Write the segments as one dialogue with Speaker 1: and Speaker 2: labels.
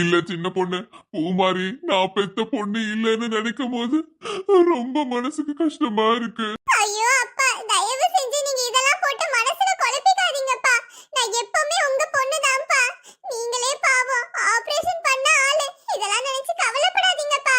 Speaker 1: இல்ல சின்ன பொண்ணு. பூமாரி நான் பெத்த பொண்ணு இல்லைன்னு நினைக்கும் போது ரொம்ப மனசுக்கு கஷ்டமா இருக்கு.
Speaker 2: ஐயோ அப்பா தயவு செஞ்சு நீங்க இதெல்லாம் போட்டு மனசுல குழப்பிக்காதீங்கப்பா. நான் எப்பவுமே உங்க பொண்ணுதான்ப்பா. நீங்களே பாவம் ஆபரேஷன் பண்ண ஆளு. இதெல்லாம் நினைச்சு கவலைப்படாதீங்கப்பா.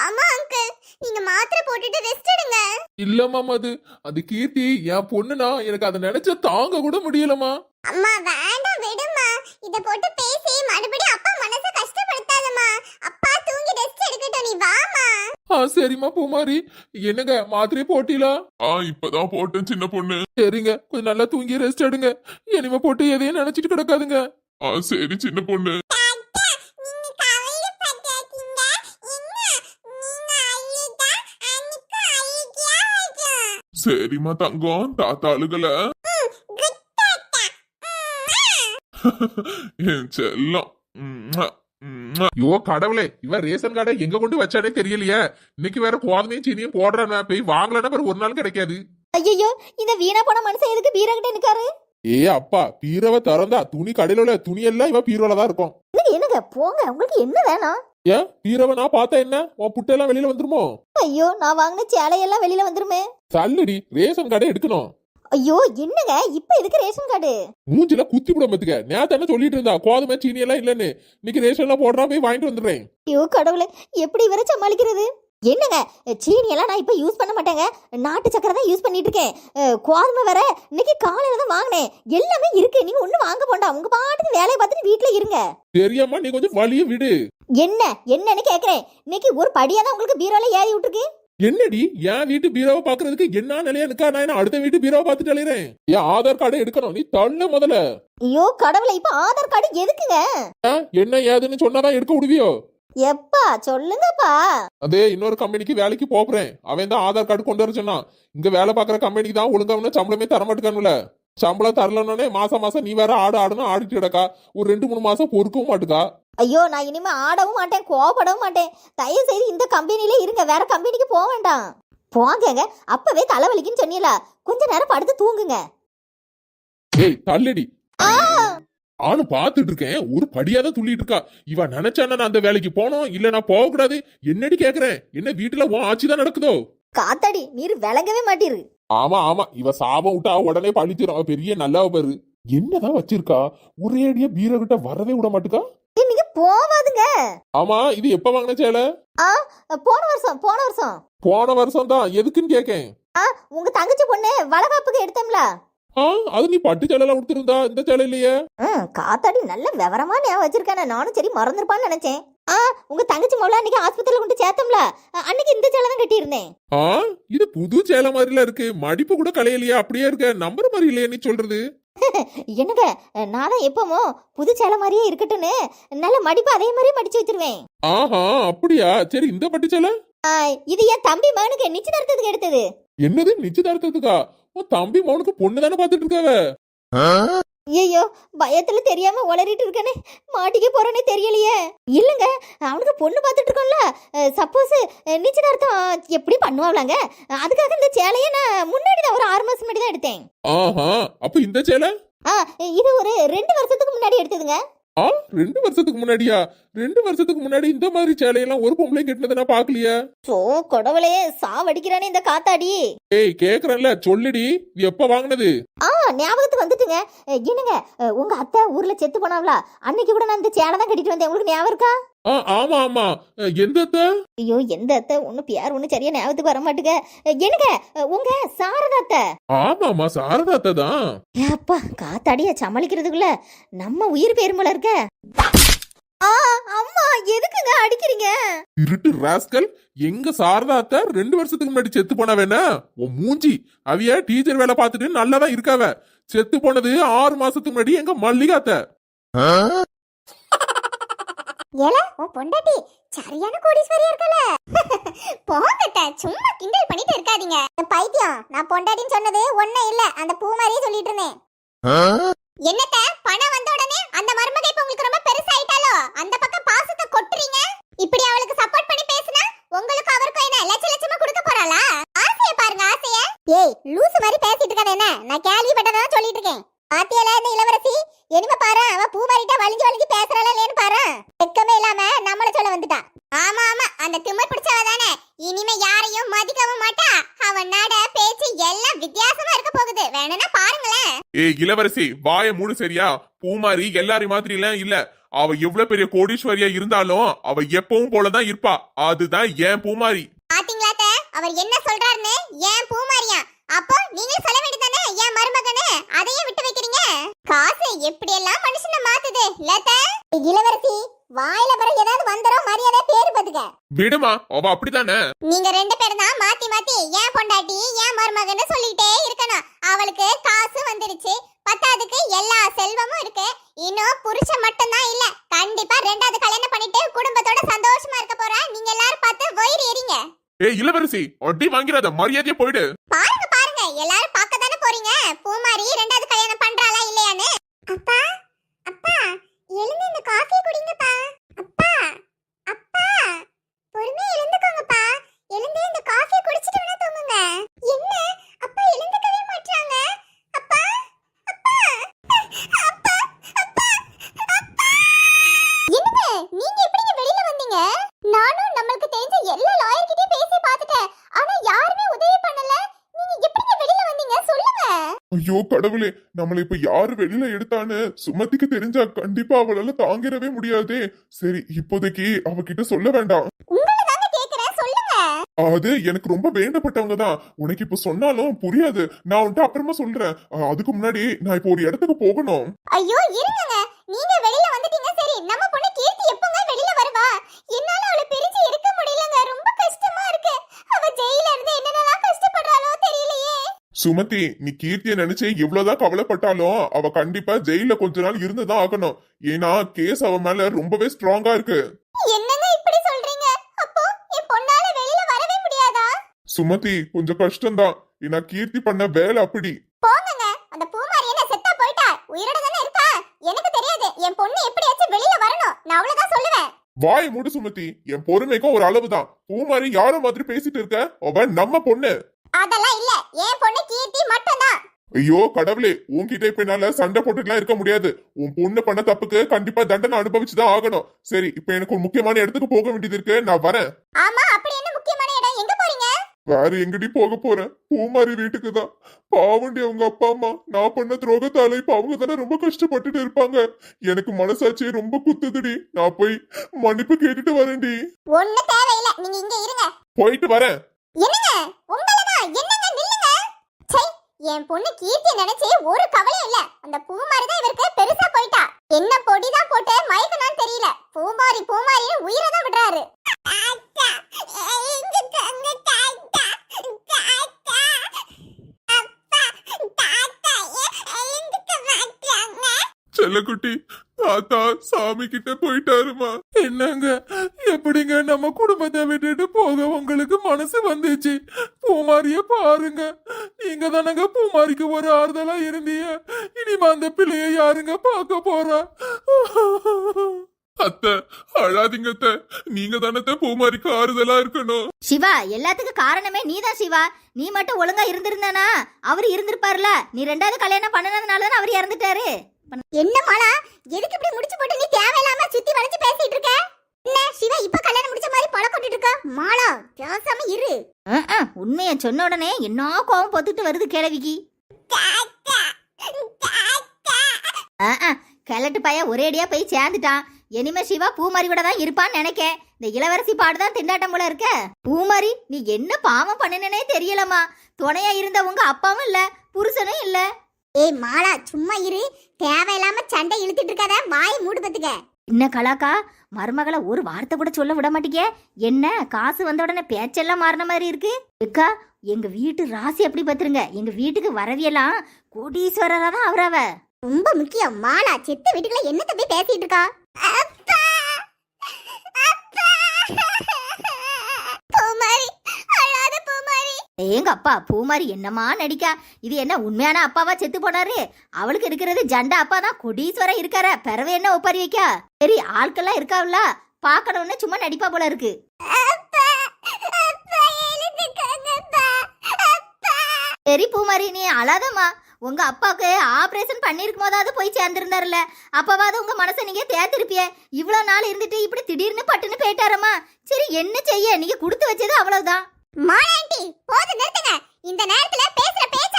Speaker 2: ஆமா அங்கிள் நீங்க மாத்திரை போட்டுட்டு ரெஸ்ட் எடுங்க.
Speaker 3: இல்லம்மா அது அது கீர்த்தி என் பொண்ணுனா எனக்கு அதை நினைச்சா தாங்க கூட முடியலம்மா.
Speaker 2: அம்மா வேண்டாம் விடுமா இத போட்டு பேசி மறுபடியும் அப்பா மனசை கஷ்டப்படுத்தாதம்மா. அப்பா தூங்கி ரெஸ்ட் எடுக்கட்டும் நீ வாமா
Speaker 3: ஆ சரிம்மா பூமாரி. என்னங்க மாத்திரை போட்டீங்களா
Speaker 1: ஆ இப்பதான் போட்டேன் சின்ன பொண்ணு.
Speaker 3: சரிங்க கொஞ்சம் நல்லா தூங்கி ரெஸ்ட் எடுங்க. இனிமே போட்டு எதையும் நினைச்சிட்டு கிடக்காதுங்க.
Speaker 1: ஆ சரி சின்ன பொண்ணு. சரிம்மா தங்கம் தாத்தா அழுகல
Speaker 2: குட் தாத்தா
Speaker 1: என் செல்லம்.
Speaker 3: ஐயோ கடவுளே இவன் ரேஷன் கார்டை எங்க கொண்டு வச்சானே தெரியலையே. இன்னைக்கு வேற கோதமையும் சீனியும் போடுறானா போய் வாங்கலன்னா ஒரு நாள் கிடைக்காது.
Speaker 4: ஐயோ இந்த வீணா போன மனுஷன் எதுக்கு பீரா கிட்ட நிக்காரு?
Speaker 3: ஏ அப்பா பீரவை திறந்தா துணி கடையில உள்ள துணி எல்லாம் இவன் பீரோல தான் இருக்கும்.
Speaker 4: என்னங்க போங்க உங்களுக்கு என்ன வேணும்?
Speaker 3: ஏன் பீரவை நான் பார்த்தா என்ன? உன் புட்டெல்லாம் வெளியில வந்துருமோ?
Speaker 4: ஐயோ நான் வாங்கின சேலையெல்லாம் வெளியில வந்துருமே.
Speaker 3: தள்ளுடி ரேஷன் கார்டை எடுக்கணும்.
Speaker 4: ஐயோ என்னங்க? இப்ப எதுக்கு ரேஷன் கார்டு?
Speaker 3: மூஞ்சில குத்தி விட பத்துக்க நேத்து என்ன சொல்லிட்டு இருந்தா கோதுமை சீனி எல்லாம் இல்லன்னு. இன்னைக்கு ரேஷன்லாம் போடுறா போய் வாங்கிட்டு வந்துடுறேன்.
Speaker 4: ஐயோ கடவுளே. எப்படி இவரை சமாளிக்கிறது? என்னங்க? சீனி எல்லாம் நான் இப்ப யூஸ் பண்ண மாட்டேங்க. நாட்டு சக்கரை தான் யூஸ் பண்ணிட்டு இருக்கேன். கோதுமை வேற இன்னைக்கு காலையில தான் வாங்கினேன். எல்லாமே இருக்கு. நீங்க ஒண்ணு வாங்க போண்டா உங்க பாட்டுக்கு வேலையை பார்த்துட்டு வீட்டுல இருங்க.
Speaker 3: தெரியாம நீ கொஞ்சம் வழிய விடு.
Speaker 4: என்ன? என்னன்னு கேக்குறேன். இன்னைக்கு ஒரு படியா தான் உங்களுக்கு பீரோல ஏறி விட்டுருக்கு.
Speaker 3: என்னடி? என் வீட்டு பீரோவை பாக்குறதுக்கு என்ன நிலையா இருக்கா? நான் என்ன அடுத்த வீட்டு பீரோவை பார்த்துட்டு அலையிறேன்? என் ஆதார் கார்டை எடுக்கணும். நீ தள்ள முதல்ல.
Speaker 4: ஐயோ கடவுளே இப்ப ஆதார் கார்டு எதுக்குங்க?
Speaker 3: என்ன ஏதுன்னு சொன்னாதான் எடுக்க விடுவியோ
Speaker 4: எப்பா சொல்லுங்கப்பா.
Speaker 3: அதே இன்னொரு கம்பெனிக்கு வேலைக்கு போறேன். அவன் தான் ஆதார் கார்டு கொண்டு வர சொன்னான். இங்க வேலை பார்க்குற கம்பெனிக்கு தான் ஒழுங்காவன சம்பளமே தர மாட்டேக்கானுல சம்பளம் தரலன்னே மாசம் மாசம் நீ வேற ஆடு ஆடுன்னு ஆடிட்டு கிடக்கா. ஒரு ரெண்டு மூணு மாசம் பொறுக்கவும் மாட்டுக்கா.
Speaker 4: ஐயோ நான் இனிமே ஆடவும் மாட்டேன் கோவப்படவும் மாட்டேன். தயவு செய்து இந்த கம்பெனிலே இருங்க வேற கம்பெனிக்கு போக வேண்டாம். போங்கங்க அப்பவே தலைவலிக்குன்னு சொன்னீல. கொஞ்ச நேரம் படுத்து தூங்குங்க.
Speaker 3: ஏய் தள்ளுடி.
Speaker 4: ஆ!
Speaker 3: ஆனும் பார்த்துட்டு இருக்கேன் ஒரு படியாதான் துள்ளிட்டு இருக்கா. இவ நினைச்சானா நான் அந்த வேலைக்கு போனோம் இல்ல நான் போக கூடாது என்னடி கேக்குறேன்? என்ன வீட்டுல உன் ஆட்சி தான் நடக்குதோ?
Speaker 4: காத்தாடி நீர் விளங்கவே மாட்டீரு
Speaker 3: ஆமா ஆமா. இவ சாபம் விட்டா உடனே பழிச்சிரும். அவ பெரிய நல்லவ பாரு. என்னதான் வச்சிருக்கா? ஒரே அடியா பீரோ கிட்ட வரவே விட மாட்டுக்கா?
Speaker 4: நீங்க போவாதுங்க.
Speaker 3: ஆமா இது எப்ப வாங்கின சேலை?
Speaker 4: போன வருஷம் போன வருஷம்.
Speaker 3: போன வருஷம் தான் எதுக்குன்னு கேக்கேன்.
Speaker 4: உங்க தங்கச்சி பொண்ணு வளகாப்புக்கு எடுத்தோம்ல
Speaker 3: அது நீ பட்டு சேலை கொடுத்திருந்தா இந்த சேலை இல்லையே
Speaker 4: காத்தாடி நல்ல விவரமா ஞாபகம் வச்சிருக்கானே. நானும் சரி மறந்துருப்பான்னு நினைச்சேன். ஆ உங்க தங்கச்சி மொழ அன்னைக்கு ஆஸ்பத்திரியில கொண்டு சேர்த்தோம்ல. அன்னைக்கு இந்த சேலை தான் கட்டியிருந்தேன்.
Speaker 3: ஆ இது புது சேலை மாதிரில இருக்கு. மடிப்பு கூட கலையலையா அப்படியே இருக்க. நம்பர் மாதிரி இல்லையா நீ சொல்றது.
Speaker 4: என்னங்க நான் தான் எப்பமோ புது சேலை மாதிரியே இருக்கட்டும்னு நல்ல மடிப்பு அதே மாதிரி மடிச்சு வச்சிருவேன்.
Speaker 3: ஆஹா அப்படியா? சரி இந்த பட்டு சேலை?
Speaker 4: இது என் தம்பி மகனுக்கு நிச்சயதார்த்தத்துக்கு எடுத்தது.
Speaker 3: என்னது நிச்சயதார்த்தத்துக்கா? உன் தம்பி மௌனுக்கு பொண்ணு தானே பாத்துட்டு இருக்காவ?
Speaker 4: ஐயோ பயத்துல தெரியாம உளறிட்டு இருக்கனே. மாட்டிக்க போறேனே தெரியலையே. இல்லங்க அவனுக்கு பொண்ணு பார்த்துட்டு இருக்கோம்ல. சப்போஸ் நிச்சயதார்த்தம் எப்படி பண்ணுவாங்களாங்க? அதுக்காக இந்த சேலையை நான் முன்னாடி தான் ஒரு ஆறு மாசம் முன்னாடி தான் எடுத்தேன்.
Speaker 3: ஆஹா அப்ப இந்த சேலை?
Speaker 4: ஆ இது ஒரு ரெண்டு வருஷத்துக்கு முன்னாடி எடுத்ததுங்க.
Speaker 3: ஆ? ரெண்டு வருஷத்துக்கு முன்னாடியா? ரெண்டு வருஷத்துக்கு முன்னாடி இந்த மாதிரி சேலையெல்லாம் ஒரு பொம்பளை கட்டினதை நான் பாக்கலையா
Speaker 4: சோ கடவுளே சாவடிக்கிறானே இந்த காத்தாடி.
Speaker 3: ஏய் கேக்குறேன்ல சொல்லுடி இது எப்ப வாங்கினது?
Speaker 4: ஆ ஞாபகத்துக்கு வந்துட்டுங்க. என்னங்க உங்க அத்தை ஊர்ல செத்து போனாவளா அன்னைக்கு கூட நான் இந்த சேலை தான் கட்டிட்டு வந்தேன். உங்களுக்கு ஞாபகம் இருக்கா?
Speaker 3: ஆ ஆமா ஆமா. எந்த அத்தை?
Speaker 4: ஐயோ எந்த அத்தை? ஒன்னும் பேர் ஒன்னும் சரியா ஞாபகத்துக்கு வர மாட்டுங்க. என்னங்க? உங்க சாரதா அத்தை?
Speaker 3: ஆமாமா சாரதா அத்தை தான்.
Speaker 4: ஏப்பா காத்தாடிய சமாளிக்கிறதுக்குள்ள நம்ம உயிர் பேருமல இருக்க. ஆ அம்மா எதுக்குங்க அடிக்கிறீங்க?
Speaker 3: திருட்டு ராஸ்கல் எங்க சாரதா அத்தை? ரெண்டு வருஷத்துக்கு முன்னாடி செத்து போனா வேணா உன் மூஞ்சி. அவிய டீச்சர் வேலை பார்த்துட்டு நல்லாதான் இருக்காவ. செத்து போனது ஆறு மாசத்துக்கு முன்னாடி எங்க மல்லிகா அத்தை.
Speaker 2: ஏல உன் பொண்டாட்டி சரியான கோடீஸ்வரியா இருக்கல. போங்கட்ட சும்மா கிண்டல் பண்ணிட்டு இருக்காதீங்க. பைத்தியம் நான் பொண்டாட்டின்னு சொன்னது ஒண்ணே இல்ல அந்த பூ மாதிரியே சொல்லிட்டு இருந்தேன். என்னத்த பணம் வந்த உடனே அந்த மருமக இப்ப உங்களுக்கு ரொம்ப பெருசாயிட்டாலோ? அந்த பக்கம் நீயும் மதிக்கவே மாட்டா. அவன் நட பேச்சு எல்லாம் வித்தியாசமா இருக்க போகுது. வேணும்னா பாருங்களேன். ஏய் இளவரசி
Speaker 1: வாய மூடு சரியா? பூமாரி எல்லாரையும் மாதிரி எல்லாம் இல்ல. அவ எவ்வளவு பெரிய கோடீஸ்வரியா இருந்தாலும் அவ எப்பவும் போலதான் இருப்பா. அதுதான் ஏன் பூமாரி?
Speaker 2: பாத்தீங்களா அத்தை? அவர் என்ன சொல்றாருன்னு? ஏன் பூமாரியா? அப்போ நீங்களே சொல்ல வேண்டியதானே ஏன் மருமகனு அதையே விட்டு வைக்கிறீங்க? காசு எப்படியெல்லாம்
Speaker 1: விடுமா அவ அப்படித்தானே?
Speaker 2: நீங்க ரெண்டு பேரும் தான் மாத்தி மாத்தி ஏன் பொண்டாட்டி ஏன் மருமகன்னு சொல்லிட்டே இருக்கணும். அவளுக்கு காசு வந்துருச்சு. பத்தாவதுக்கு எல்லா செல்வமும் இருக்கு. இன்னும் புருஷன் மட்டும்தான் இல்ல கண்டிப்பா ரெண்டாவது கல்யாணம் பண்ணிட்டு குடும்பத்தோட சந்தோஷமா இருக்க போறா. நீங்க எல்லாரும் பார்த்து வயிறு எறிங்க.
Speaker 1: ஏய் இளவரசி அடி வாங்கிறாத மரியாதையா போயிடு.
Speaker 2: பாருங்க பாருங்க எல்லாரும் பார்க்க தானே போறீங்க. பூமாரி ரெண்டாவது கல்யாணம் பண்றாளா இல்லையான்னு? அப்பா அப்பா எழுந்து இந்த காஃபி குடிங்கப்பா அப்பா அப்பா பொறுமையா எழுந்துக்கோங்கப்பா எழுந்து இந்த காஃபி குடிச்சிட்டு வேணா தூங்குங்க என்ன அப்பா எழுந்துக்கவே மாட்டாங்க அப்பா அப்பா அப்பா அப்பா அப்பா என்னங்க நீங்க எப்படிங்க வெளியில வந்தீங்க நானும் நம்மளுக்கு தெரிஞ்ச எல்லா லாயர் கிட்டயும் பேசி பார்த்துட்டேன் ஆனா யாருமே உதவி பண்ணல நீங்க எப்படிங்க வெளியில வந்தீங்க சொல்லுங்க
Speaker 1: ஐயோ கடவுளே நம்மள இப்ப யாரு வெளியில எடுத்தான்னு சுமதிக்கு தெரிஞ்சா கண்டிப்பா அவளால தாங்கிடவே முடியாதே. சரி இப்போதைக்கு அவகிட்ட சொல்ல வேண்டாம். அது எனக்கு ரொம்ப வேண்டப்பட்டவங்க தான். உனக்கு இப்ப சொன்னாலும் புரியாது. நான் உன்ட்ட அப்புறமா சொல்றேன். அதுக்கு முன்னாடி நான் இப்போ ஒரு இடத்துக்கு போகணும்.
Speaker 2: ஐயோ இருங்கங்க. நீங்க வெளியில வந்துட்டீங்க சரி. நம்ம பொண்ணு கீர்த்தி எப்பங்க வெளியில வருவா? என்னால அவளை பிரிச்சு எடுக்க முடியலங்க ரொம்ப கஷ்டமா இருக்கு அவ ஜெயில இருந்து என்னென்னலாம் கஷ்டப்படுறாளோ தெரியலையே
Speaker 1: சுமதி நீ கீர்த்திய நினைச்சு எவ்வளவுதான் கவலைப்பட்டாலும் அவ கண்டிப்பா ஜெயில கொஞ்ச நாள் இருந்துதான் ஆகணும். ஏன்னா கேஸ் அவ மேல ரொம்பவே ஸ்ட்ராங்கா இருக்கு. சுமதி கொஞ்சம் கஷ்டம்தான். ஏன்னா கீர்த்தி பண்ண வேலை அப்படி.
Speaker 2: போங்கங்க. அந்த பூமாரி என்ன செத்தா போயிட்டா? உயிரோட தானே இருக்கா? எனக்கு தெரியாது. என் பொண்ணு எப்படியாச்சும் வெளியில வரணும். நான் அவ்வளவுதான் சொல்லுவேன்.
Speaker 1: வாய் மூடு சுமதி. என் பொறுமைக்கும் ஒரு அளவுதான். பூமாரி யார மாதிரி பேசிட்டு இருக்க? அவ நம்ம பொண்ணு.
Speaker 2: அதெல்லாம் இல்ல. என் பொண்ணு கீர்த்தி மட்டும்தான்.
Speaker 1: ஐயோ கடவுளே உன்கிட்ட இப்ப என்னால சண்டை போட்டுட்டுலாம் இருக்க முடியாது. உன் பொண்ணு பண்ண தப்புக்கு கண்டிப்பா தண்டனை அனுபவிச்சுதான் ஆகணும். சரி இப்ப எனக்கு ஒரு முக்கியமான இடத்துக்கு போக வேண்டியது இருக்கு. நான் வரேன்.
Speaker 2: ஆமா அப்படி என்ன முக்கியமான இடம்? எங்க போறீங்க?
Speaker 1: வேற எங்கடி போக போறேன்? பூமாரி வீட்டுக்கு தான் பாவண்டி அவங்க அப்பா அம்மா நான் பண்ண துரோகத்தால இப்ப அவங்க தானே ரொம்ப கஷ்டப்பட்டுட்டு இருப்பாங்க. எனக்கு மனசாட்சியே ரொம்ப குத்துதுடி. நான் போய் மன்னிப்பு கேட்டுட்டு வரேன்டி.
Speaker 2: ஒண்ணு தேவையில்ல. நீங்க இங்க இருங்க.
Speaker 1: போயிட்டு வரேன்.
Speaker 2: என்னங்க? உங்களதான். என்னங்க? என் பொண்ணு கீர்த்தி நினைச்சு ஒரு கவலையும் இல்ல. அந்த பூமாரி தான் இவருக்கு பெருசா போயிட்டா. என்ன பொடிதான் போட்டு மயக்கனான்னு தெரியல. பூமாரி பூமாரின்னு உயிரை தான் விடுறாரு.
Speaker 1: செல்லக்குட்டி தாத்தா சாமி கிட்ட போயிட்டாருமா.
Speaker 3: என்னங்க எப்படிங்க நம்ம குடும்பத்தை விட்டுட்டு போக உங்களுக்கு மனசு வந்துச்சு? பூமாரிய பாருங்க. நீங்க தானங்க பூமாரிக்கு ஒரு ஆறுதலா இருந்தீங்க. இனிமே அந்த பிள்ளைய யாருங்க பார்க்க போறா?
Speaker 1: அத்தை அழாதீங்க நீங்க தானத்த பூமாரிக்கு ஆறுதலா இருக்கணும்.
Speaker 4: சிவா எல்லாத்துக்கும் காரணமே நீதான் சிவா. நீ மட்டும் ஒழுங்கா இருந்திருந்தானா? அவர் இருந்திருப்பார்ல. நீ ரெண்டாவது கல்யாணம் பண்ணனதுனால தான் அவர் இறந்துட்டாரு?
Speaker 2: என்ன மாலா? எதுக்கு இப்படி முடிச்சு போட்டு நீ தேவையில்லாம சுத்தி வளைச்சு பேசிட்டு இருக்க? என்ன சிவா இப்ப கல்யாணம் முடிச்ச மாதிரி பழம் கொட்டிட்டு இருக்க? மாலா பேசாம இரு.
Speaker 4: உண்மைய சொன்ன உடனே என்ன கோவம் பொத்துட்டு வருது கிழவிக்கு கிழட்டு பையன் ஒரேடியா போய் சேர்ந்துட்டான். இனிமே சிவா பூமாரி கூட தான் இருப்பான்னு நினைக்கேன். இந்த இளவரசி பாடுதான் திண்டாட்டம் போல இருக்க. பூமாரி நீ என்ன பாவம் பண்ணினே தெரியலமா துணையா இருந்த உங்க அப்பாவும் இல்ல புருஷனும் இல்லை.
Speaker 2: ஏய் மாலா சும்மா இரு. தேவையில்லாம சண்டை இழுத்துட்டு இருக்காத. வாய் மூடு பத்துக்க.
Speaker 4: என்ன கலாக்கா? மருமகளை ஒரு வார்த்தை கூட சொல்ல விட மாட்டீங்க. என்ன காசு வந்த உடனே பேச்செல்லாம் மாறின மாதிரி இருக்கு? அக்கா எங்க வீட்டு ராசி அப்படி பத்துருங்க. எங்க வீட்டுக்கு வரவியெல்லாம் கோடீஸ்வரரா தான் அவரவ
Speaker 2: ரொம்ப முக்கியம். மாலா செத்த வீட்டுக்குள்ள என்ன தம்பி பேசிட்டு இருக்கா அப்பா அப்பா பூமாரி அழாத
Speaker 4: ஏங்க அப்பா பூமாரி என்னமா நடிக்கா? இது என்ன உண்மையான அப்பாவா செத்து போனாரு? அவளுக்கு இருக்கிறது ஜண்டா அப்பா தான் கொடீஸ்வரர் இருக்கார. பிறவை என்ன ஒப்பாரி வைக்கா? சரி ஆட்கள்லாம் இருக்காவுல பார்க்கணும்னு சும்மா நடிப்பா போல இருக்கு. சரி பூமாரி நீ அழாதம்மா. உங்க அப்பாவுக்கு ஆபரேஷன் பண்ணிருக்கும் போதாவது போய் சேர்ந்திருந்தாருல அப்பவாவது உங்க மனசை நீங்க தேத்திருப்பிய இவ்வளவு நாள் இருந்துட்டு இப்படி திடீர்னு பட்டுன்னு போயிட்டாரம்மா. சரி என்ன செய்ய? நீங்க கொடுத்து வச்சது அவ்வளவுதான்.
Speaker 2: மாலாண்டி போது நிறுத்துங்க. இந்த நேரத்துல பேசுற பேச்சு